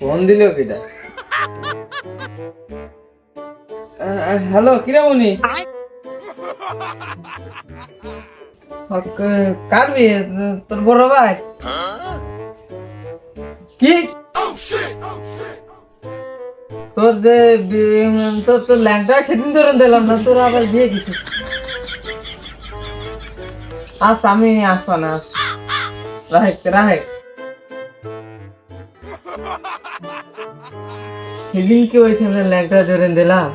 Phone দিল কিটা? Hello কিরামণি কার বিয়ে? তোর বড় ভাই? কি? তোর যে তোর তোর ল্যাংটা সেদিন ধরে দিলাম না, তোর আবার বিয়ে কিছু আচ্ছা আমি আসব না, আস। রাহেক রাহেক। সেদিন কি ওই সামনে ল্যাংটা ধরে দিলাম।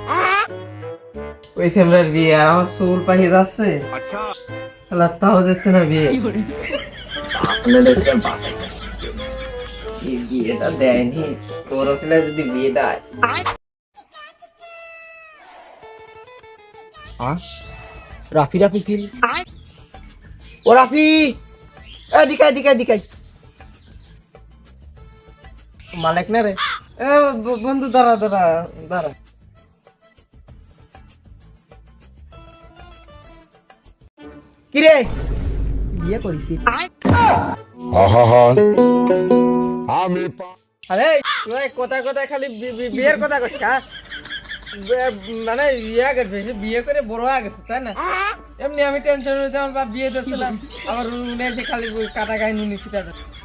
ওই সামনে বিয়ে আমার চুল পাহি যাচ্ছে। আল্লাহ তাও যাচ্ছে না বিয়ে। বিয়েটা দেয়নি। তোর যদি বিয়ে দেয়। রাফি রাফি ফিল। ও রাফি! এদিকে এদিকে এদিকে মালিক না রে? এ বন্ধু দাঁড়া দাঁড়া দাঁড়া। কিরে? বিয়ে করিস? আমি আরে তুই কথা কথা খালি বিয়ের কথা কইস হ্যাঁ? মানে ইয়ে গেছে বিয়ে করে বড় হয়ে গেছে তাই না? এমনি আমি টেনশন হয়েছে আমার বাপ বিয়ে দিয়েছিলাম আবার উনি এসে খালি কাটা গায়ে নুনি ছিটাটা তা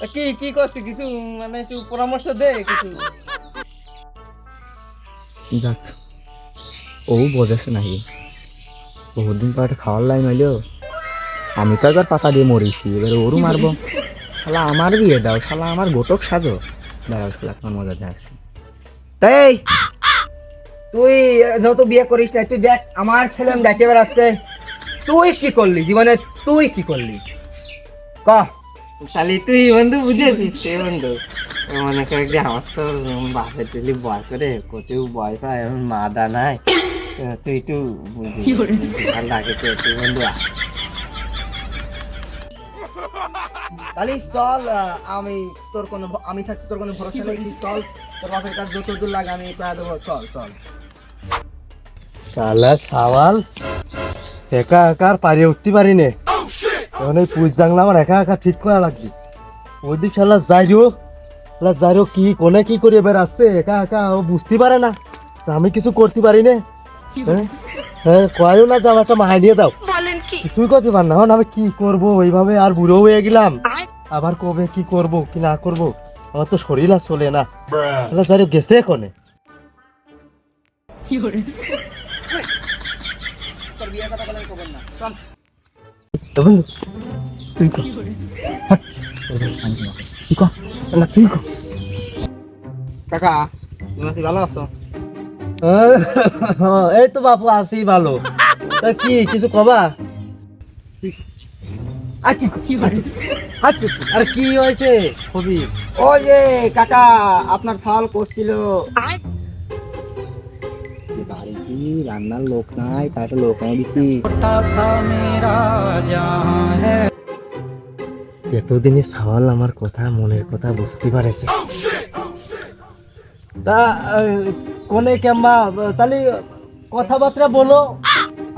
কি কি করছি কিছু মানে একটু পরামর্শ দে কিছু। যাক ও বোঝাছে নাকি। বহুদিন পর খাওয়ার লাইন হইল। আমি তো একবার পাতা দিয়ে মরিছি এবার ওরও মারবো। শালা আমার বিয়ে দাও শালা আমার গোটক সাজো। দাঁড়াও শালা তোমার মজা দেখছি এই! তুই যত বিয়ে করিস না তুই দেখ আমার ছেলে আমি দেখতে বেড়াচ্ছে তুই কি করলি? জীবনে তুই কি করলি? ক। তাহলে তুই বন্ধু বুঝেছিস সে বন্ধু। মনে করে যে আমার তো বাপের তুলি বয় করে কোথাও বয় পায় এখন মা দা নাই। তো তুই একটু বুঝি ভালো লাগে তো তুই বন্ধু। তাহলে চল আমি তোর কোনো আমি থাকছি তোর কোনো ভরসা নেই তুই চল তোর বাপের কাছে যত দূর লাগে আমি পায়ে দেবো চল চল। তাহলে সাওয়াল একা একা আর পারিয়ে উঠতে পারি নে এখন এই পুজ জাংলা আমার একা একা ঠিক করা লাগবে। ওইদিক শালা যাইরো শালা যাইরো কি কোনে কি করে এবার আসছে একা একা ও বুঝতে পারে না। আমি কিছু করতে পারি না। হ্যাঁ? হ্যাঁ কয়ও না যাও একটা মাহাই দিয়ে দাও। কিছুই করতে পার না এখন আমি কি করব? ওইভাবে আর বুড়ো হয়ে গেলাম। আবার কবে কি করব কি না করব? আমার তো শরীর আর চলে না। শালা যাইরো গেছে কোনে? তোর বিয়ের কথা বলে খবর না। তো বন্ধু তুই কর তুই কর না তুই কর কাকা তুমি ভালো আছো? হ্যাঁ, এই তো বাপু আছি ভালো। তা কি কিছু কবা? আচ্ছা আচ্ছা আর কি হয়েছে? কবি ওই যে কাকা আপনার সাল করছিল রান্নার লোক নাই তার লোক নাই দিতি এতদিনই সাওয়াল আমার কথা মনের কথা বুঝতে পারেছে। তা কোনে কেমবা তাহলে কথাবার্তা বলো।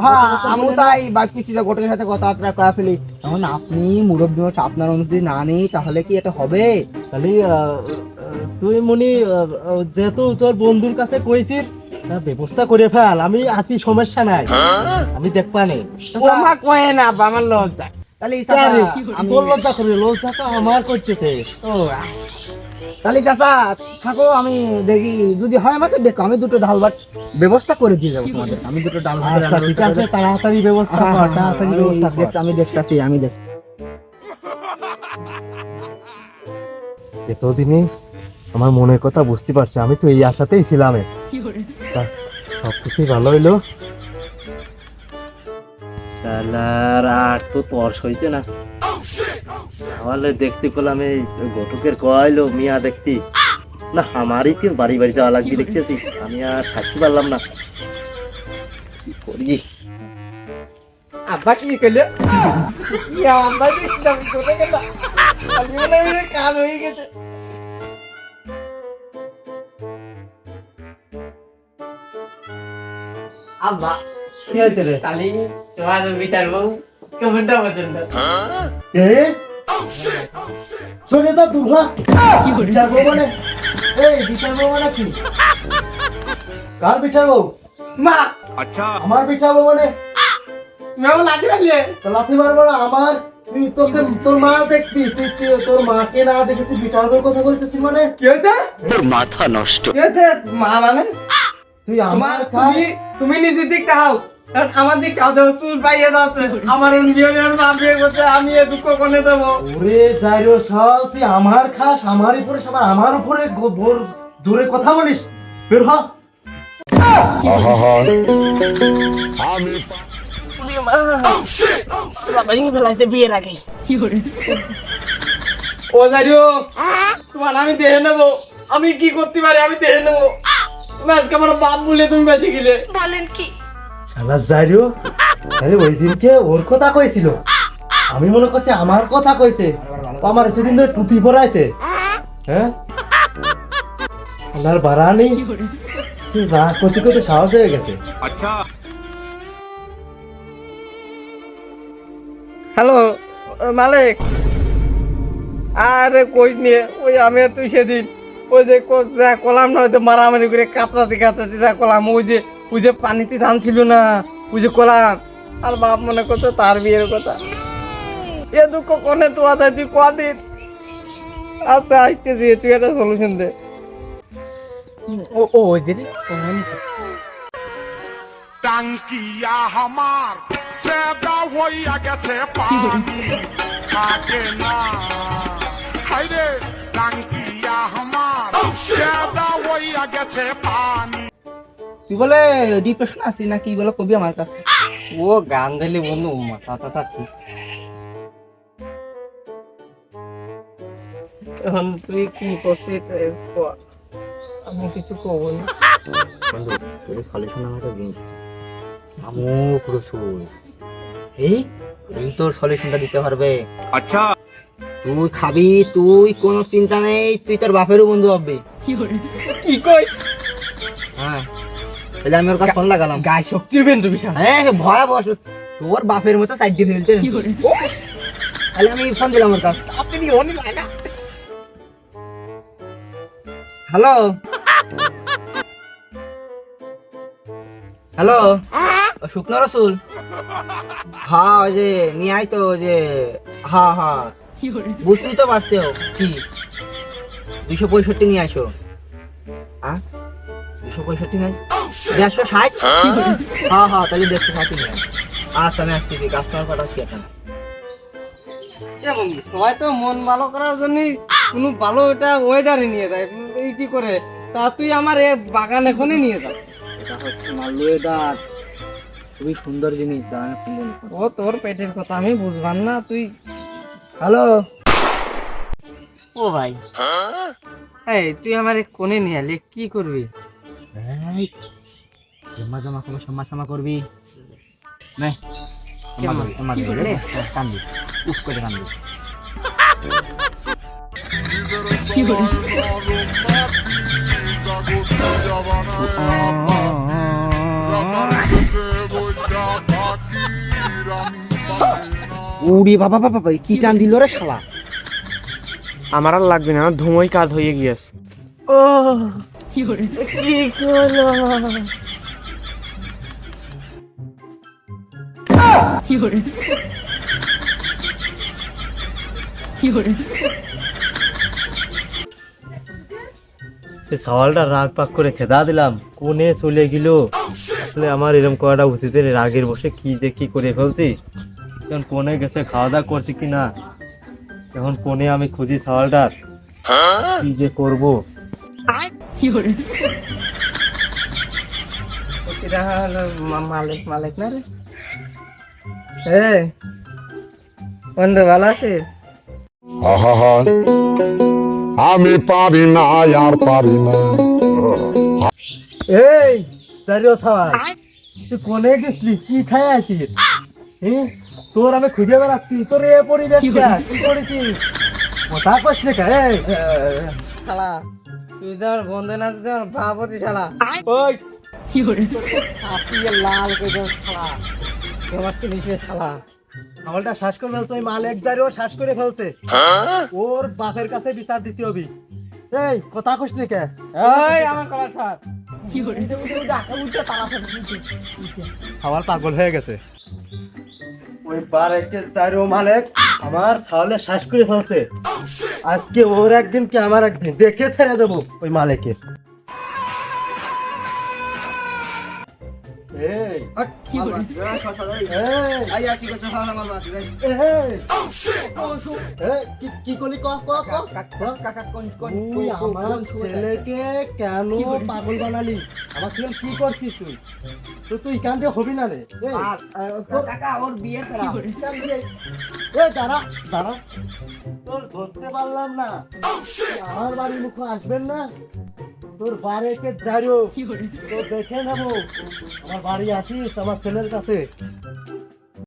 হ্যাঁ আমি তাই ভাবতেছি যে গোটের সাথে কথাবার্তা কয়া ফেলি। এখন আপনি মুরব্বী মানুষ, আপনার অনুমতি না নেই তাহলে কি এটা হবে? তাহলে তুই মনি যেহেতু তোর বন্ধুর কাছে কইছিস তা ব্যবস্থা করে ফেল। আমি আসি সমস্যা নাই। আমি দেখবা নেই আমার কয়ে না আব্বা, আমার লজ্জা। তাহলে এই চাচা, আমি তোর লজ্জা করে লজ্জা তো আমার করতেছে। ও তাহলে চাচা থাকো আমি দেখি যদি হয় আমাকে দেখো আমি দুটো ডাল ভাত ব্যবস্থা করে দিয়ে যাব তোমাদের। আমি দুটো ডাল ভাত আচ্ছা ঠিক আছে তাড়াতাড়ি ব্যবস্থা কর তাড়াতাড়ি ব্যবস্থা কর। আমি দেখতেছি আমি দেখ এতদিনে আমার মনের কথা বুঝতে পারছি আমি তো এই আশাতেই ছিলাম। তা সব কিছুই ভালো হইল। আর তো তর্স হইছে না। তাহলে দেখতে পেলাম এই ঘটকের কয়লো মিয়া দেখতি। না আমারই তো বাড়ি বাড়ি যাওয়া লাগবে দেখতেছি। আমি আর থাকতে পারলাম না। কি করি? আব্বা কি কইলে? ইয়া আব্বা দেখতাম কোথায় গেল আমি কাল হয়ে গেছে। আব্বা কি হয়েছে রে? তাহলে তোমার বিটার বউ কেমনটা পছন্দ। এ? চলে যা দুর্গা বিচার বউ মানে? এই বউ মানে কি? কার বিচার বউ? মা। আমার বউ মানে? তুমি লাঠি মারলে? তো লাথি মারবো না আমার। তুই তোকে তোর মা দেখবি তুই তোর মাকে না দেখে তুই বিচার বউর কথা বলতেছিস মানে? কি হয়েছে? মাথা নষ্ট। কি হয়েছে? মা মানে? তুই আমার তুমি তুমি নিজের দিক আমার দিক পাইয়ে আমার বিয়ে করতে আমি এ দুঃখ কোনে দেবো। ওরে যাইরো সব তুই আমার খাস আমার উপরে সবার আমার উপরে ভোর জোরে কথা বলিস। বের হ। আহা আমি ফেলাইছে বিয়ের আগে ও যাইও তোমার আমি দেখে নেব। আমি কি করতে পারি? আমি দেখে নেব। আজকে আমার বাপ বলে তুমি বেঁচে গেলে। শালা যাইরো আরে ওই দিনকে ওর কথা কইছিল। আমি মনে করছি আমার কথা কইছে। আমার এতদিন ধরে টুপি পরাইছে। হ্যাঁ? আল্লাহর বাড়ানি সে রাগ করতে করতে সাহস হয়ে গেছে। আচ্ছা। হ্যালো মালিক। আরে কই নিয়ে ওই আমি তুই সেদিন ওই যে কলাম না ওই যে মারামারি করে কাতরাতে কাতরাতে যা কলাম ওই যে ওই যে পানিতে ধান ছিল না ওই যে কলাম। আর বাপ মনে করতো তার বিয়ের কথা। এ দুঃখ কনে তো আছে তুই কদিন আচ্ছা আসতেছি তুই একটা সলিউশন দে। ও ও ওই যে রে ওখানে তো। টাঙ্কিয়া হামার চেদা হইয়া গেছে পানি। থাকে না। হাইরে টাঙ্কিয়া গেছে পানি তুই বলে ডিপ্রেশন আছিস না কি বলে কবি আমার কাছে। ও গান দিলে বন্ধু মাথা ঠিক এখন তুই কি করছিস? আমি কিছু কব না। বন্ধু তোর সলিউশন আমাকে দিন আমু পুরো সুর এই? এই তোর সলিউশনটা দিতে পারবে। আচ্ছা। তুই খাবি তুই কোনো চিন্তা নেই তুই তোর বাপেরও বন্ধু হবে। কি কই? হ্যাঁ তাহলে আমি ওর কাছে ফোন লাগালাম। গায়ে শক্তি হবেন তো বিশাল। হ্যাঁ ভয়াবহ অসুস্থ। তোর বাপের মতো সাইড দিয়ে ফেলতে। তাহলে আমি ফোন দিলাম ওর কাছে। আপনি অনেক লাগা হ্যালো? হ্যালো? ও শুকনো রসুল হ্যাঁ ওই যে নিয়ে আয় তো ওই যে হ্যাঁ হ্যাঁ। বুঝতেই তো পারছ কি? দুশো পঁয়ষট্টি নিয়ে আসো। হ্যাঁ দুশো পঁয়ষট্টি নাই দেড়শো ষাট? হ্যাঁ হ্যাঁ তাহলে দেড়শো ষাটই নিয়ে। আচ্ছা আমি আসতেছি। কাস্টমার পাঠাচ্ছি সবাই তো মন ভালো করার জন্য কোনো ভালো এটা ওয়েদারে নিয়ে যায় কি করে। তা তুই আমার এ বাগান এখনই নিয়ে যা। এটা হচ্ছে মালুয়েদার খুবই সুন্দর জিনিস ও, তোর পেটের কথা আমি বুঝবান না। তুই হ্যালো? ও ভাই। এই তুই আমার কোনে নিয়ে আলি কি করবি? জমা জমা করবি সম্মা সমা করবি। নে কেমন? তোমার কি করবি? কান্দি। উফ করে উড়ি বাবা বাবা বাবা, কি টান দিল রে শালা? আমার আর লাগবে না ধুমোই কাজ হয়ে গিয়েছে। ও কি হলো সে সওয়ালটা রাগ পাক করে খেদা দিলাম কোনে চলে গেল? আমার এরকম করাটা উচিত রে, রাগের বসে কি যে কি করে ফেলছি? এখন কোনে গেছে খাওয়া দাওয়া করছি কি না এখন কোনে আমি খুঁজি সওয়ালটার কি যে করব? মালিক মালিক না রে? বন্ধু ভালো আছিস? আমি পারি না আর পারি না। এই সারিও সাওয়াল তুই কোনে গেছলি? কি খাই আছিস? হ্যাঁ? তোর আমি খুঁজে বেড়াচ্ছি তোর এ পরিবেশ কা? কি? করেছিস কথা কইস না কা, শালা তুই তো আমার বন্ধু না তুই আমার শালা। ওই। আপনি লাল করে শালা। তুই আমার চিনিস না শালা শ্বাস করে ফেলছে ওই মালিক যারিও শ্বাস করে ফেলছে। ওর বাপের কাছে বিচার দিতে হবে। এই কথা কইস নি কে? এই আমার কলা স্যার ছাওয়াল পাগল হয়ে গেছে। ওই বারেকে চারো মালিক, আমার ছাওলে শ্বাস করে ফেলছে। আজকে ওর একদিন কি আমার একদিন দেখে ছেড়ে দেবো ওই মালিকে এই হাট, আমার, এই, এই, এই, এই, কি- কি করলি? ক ক ক? তুই আমার ছেলেকে কেন পাগল বানালি? আমার ছেলে কি করছিস তুই? তো তুই এখান দিয়ে হবি না রে? তোর- কাকা ওর বিয়ে করা। এখান দাঁড়া দাঁড়া। তোর ধরতে পারলাম না। আমার বাড়ির মুখে আসবেন না? তোর বাড়িতে যাইও তো দেখে নেব। আমার বাড়ি আছিস আমার ছেলের কাছে।